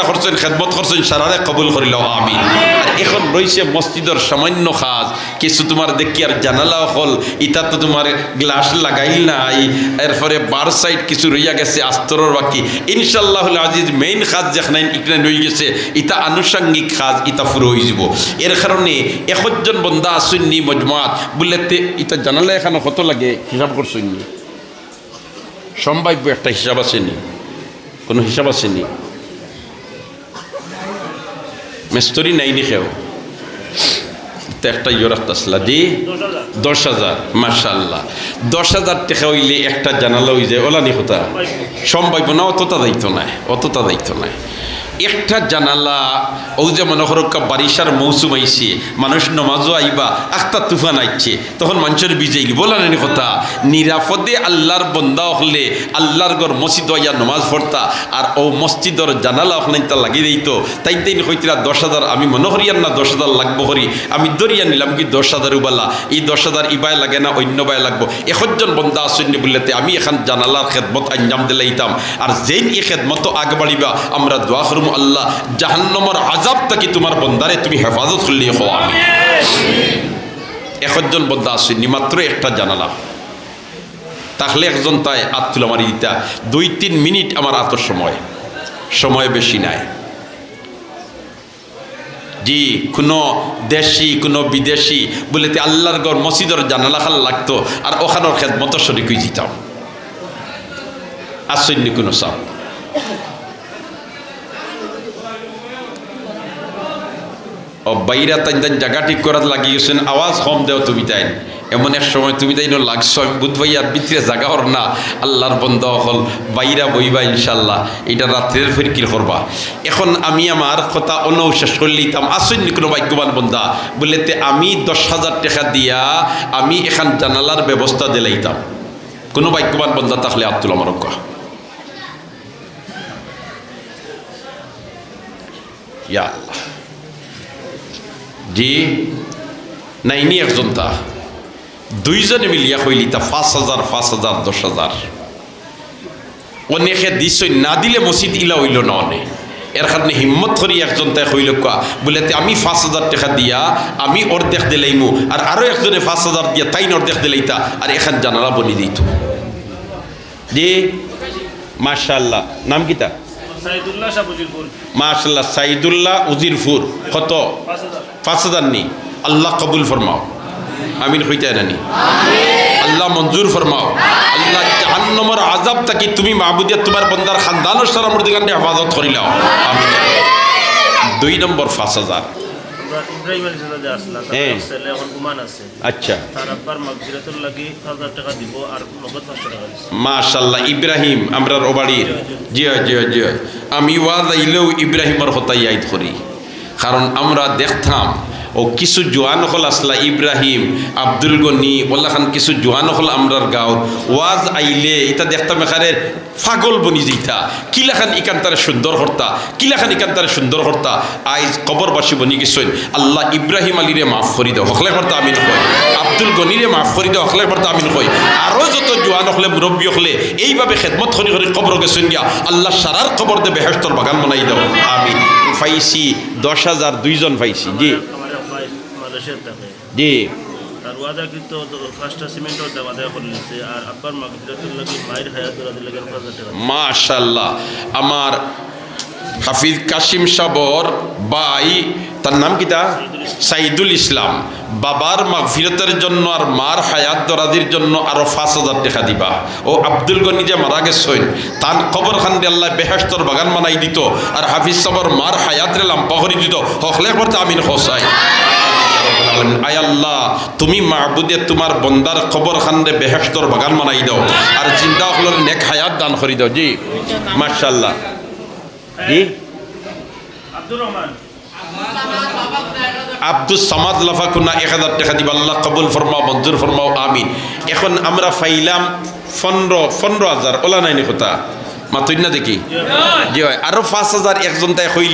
করছেন, খেদমত করছেন, সারারে কবুল করিল আমি আর এখন রয়েছে মসজিদের সামান্য খাজ কিছু তোমার দেখি আর জানালা হল ইটা তো তোমার গ্লাস লাগাইল নাই, এরপরে বার সাইড কিছু রইয়া গেছে, আস্তরর বাকি। ইনশাল্লাহ আজিজ মেইন খাজ যেখানে ইখানে রয়ে গেছে, ইটা আনুষঙ্গিক খাজ ইটা ফুরো হয়ে যাব। এর কারণে একজন বন্দা আসুননি মজমাত বললে ইটা জানালা এখানে কত লাগে, হিসাব করছুননি সম্ভাব্য একটা হিসাব আসেনি কোনো হিসাব আসেনি মেস্তরি নাইনি খেও তো একটা ইয়ে রাখতেছিলা দি দশ হাজার মার্শাল্লাহ দশ হাজার টাকা হইলে একটা জানালা হয়ে যায়, ওলানি হতা সম্ভাব্য না, অতটা দায়িত্ব নাই, অতটা দায়িত্ব নাই। একটা জানালা ও যে মনে করো বারিশার মৌসুম আইছে, মানুষ নমাজও আইবা আখতা তুফান আইছে, তখন মানুষের বিজয়ী বলানি কথা, নিরাপদে আল্লাহর বন্দা হলে আল্লাহর গড় মসজিদ আইয়া নমাজ পড়তা, আর ও মসজিদর জানালা ওখানে তা লাগিয়ে দিত তাই তাই হইতিরা দশ হাজার, আমি মনে করিয়ান না দশ হাজার লাগবো করি। আমি দরিয়া নিলাম কি দশ হাজার উবালা। এই দশ হাজার ইবাই লাগে না, অন্য বাই লাগবো। একজন বন্দা আসেননি বললেতে, আমি এখন জানালার খেদমত আঞ্জাম দিলাইতাম। আর যেই এই খেদমত আগ বাড়িবা আমরা দোয়া করব আল্লাহ, জাহান্নমর আজাব থাকি তোমার বন্দারে তুমি হেফাজত করলি হো আমি একজন বন্দা আসেননি মাত্র একটা জানালা। তাহলে একজন তাই আত্মুল আমার দিতা, দুই তিন মিনিট আমার আতর সময় সময় বেশি নাই। জি, কোনো দেশি, কোনো বিদেশি, বলেতে আল্লাহর গড় মসজিদর জানালা খাল লাগতো, আর ওখানোর খেদমত শরিক হয়ে যেতাম। আসেননি কোনো সাপ। বাইরা তাই তাই জায়গা ঠিক করার লাগিয়েছেন, আওয়াজ কম দেও তুমি তাই এমন এক সময় তুমি তাই লাগছো, আমি বুধ ভাই আর ভিতরে জায়গা হর না। আল্লাহর বন্ধ হল, বাইরা বইবা ইনশাল্লাহ এটা রাত্রের ফিরকির করবা। এখন আমি আমার কথা অন্য শেষ করে লিতাম আসেননি কোনো ভাগ্যবান বন্ধা। বলেতে আমি দশ হাজার টাকা দিয়া আমি এখান জানালার ব্যবস্থা দিলাইতাম। কোনো ভাগ্যবান বন্ধা তাহলে আব্দুল আমার কহ। ইয়া আল্লাহ। জি না ইনি একজন তা। দুইজনে মিলিয়া কইলি তা পাঁচ হাজার পাঁচ হাজার দশ হাজার। অনেকে দিছই না দিলে মসজিদ ইলা হইল না অনেক এর কারণে হিম্মত করি একজন তাই হইল কোয়া বলে আমি পাঁচ হাজার টাকা দিয়া আমি অর্ধেক দিলাইমু আর আরও একজনে পাঁচ হাজার দিয়া তাই অর্ধেক দিলাইতা আর এখান জানালা বনি দিত। জি মাশাল্লাহ নাম কিতা মাশাল্লাহ সাইদুল্লাহ উজিরপুর। কত? পাঁচ আল্লাহ কবুল ফরমাও। আমিন হইতে নানি আল্লাহ মঞ্জুর ফরমাও। আল্লাহ জাহান্নমর আজাব তাকি তুমি মাহবুদিয়া তোমার বন্দার খানদানোর সারা মূর্তিকান্ডে হেফাজত করিলাও আমিন। দুই নম্বর পাঁচ হাজার হ্যাঁ। আচ্ছা। পাঁচ হাজার মাশাল্লাহ ইব্রাহিম আমরা ওবাড়ির। জি জি জি আমি ওয়াজ আইলেও ইব্রাহিমর হতাই আইত করি। কারণ আমরা দেখতাম, ও কিছু জোয়ান হল আসলা ইব্রাহিম, আব্দুল গনি, ওল্লা খান কিছু জোয়ান হল আমরার গাঁও, ওয়াজ আইলে এটা দেখতাম এখানে ফাগল বনি যেতা কিলাখান ইকান তারা সুন্দর হর্তা কিলাখান ইকান তারা সুন্দর হর্তা আইজ কবরবাসী বনি গেছেন, আল্লাহ ইব্রাহিম আলীরে মাফ করি দেও, হকলে হর্তা আমি কয়। আব্দুল গনিরে মাফ করি দেও হকলে হর্তা আমিন কয় আরও যত জোয়ান হলে মুরব্বী হলে এইভাবে খেদমত করি করি কবর গেছেন গিয়া আল্লাহ সারার কবর দে বেহেস্তর বাগান বানাই দাও আমিন। পাইছি দশ হাজার দুইজন পাইছি জি জি সিমেন্টের করে নিচ্ছে আর আব্বার মায়ের আমার হাফিজ কাশিম সাবর বাই, তার নাম কিতা সাইদুল ইসলাম। বাবার মাগফিরতের জন্য আর মার হায়াত দরাদির জন্য আরও পাঁচ হাজার টাকা দিবা। ও আব্দুল গনি যে মারা গেছেন তান খবর খান দিয়ে আল্লাহ বেহেস্তর বাগান বানাই দিত আর হাফিজ সাবর মার হায়াত রে লাম্পা করে দিত। হকলে করতে আমিন হোসাই। আয় আল্লাহ, তুমি মাহবুদে তোমার বন্দার খবর খানরে বেহেস্তর বাগান বানাই দাও। আর চিন্তা হলের নেক হায়াত দান করি দাও। জি মার্শাল্লাহ জি? আব্দুর রহমান। আব্দুল সামাদ লাফাকুনা এক হাজার টাকা দিব আল্লাহ কবুল ফরমাও মঞ্জুর ফরমাও আমিন। এখন আমরা ফাইলাম পনেরো পনেরো হাজার ওলা নাইনি কথা? মাতুই না দেখি? জি হয় আরও পাঁচ হাজার একজন তাই হইলি